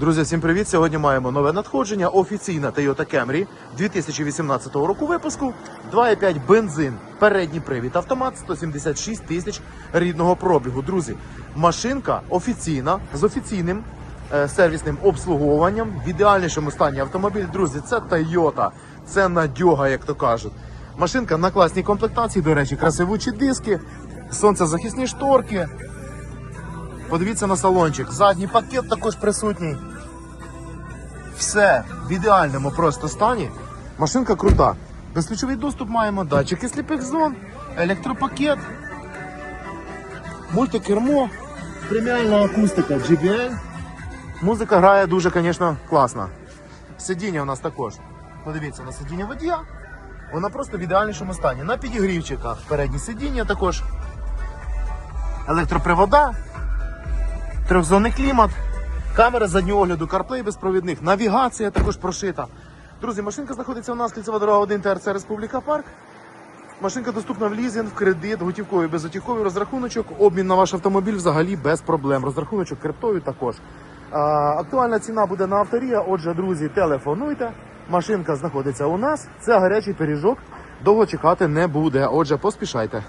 Друзі, всім привіт! Сьогодні маємо нове надходження. Офіційна Toyota Camry 2018 року випуску. 2,5 бензин, передній привід, автомат 176 тисяч рідного пробігу. Друзі, машинка офіційна з офіційним е, сервісним обслуговуванням. В ідеальнішому стані автомобіль. Друзі, це Toyota, це надьога, як то кажуть. Машинка на класній комплектації, до речі, красивучі диски, сонцезахисні шторки. Подивіться на салончик. Задній пакет також присутній. Все в ідеальному просто стані. Машинка крута. Безключовий доступ маємо, датчики сліпих зон, електропакет, мультикермо, преміальна акустика JBL. Музика грає дуже, звісно, класно. Сидіння у нас також. Подивіться на сидіння водія. Вона просто в ідеальнішому стані. На підігрівчиках передні сидіння також. Електропривода, трьохзонний клімат, камера заднього огляду, CarPlay безпровідних, навігація також прошита. Друзі, машинка знаходиться у нас кільцева дорога 1 ТРЦ Республіка Парк. Машинка доступна в лізинг, в кредит, готівковий, безготівковий розрахуночок. Обмін на ваш автомобіль взагалі без проблем. Розрахуночок криптою також. А, актуальна ціна буде на авторія. Отже, друзі, телефонуйте. Машинка знаходиться у нас. Це гарячий пиріжок. Довго чекати не буде. Отже, поспішайте.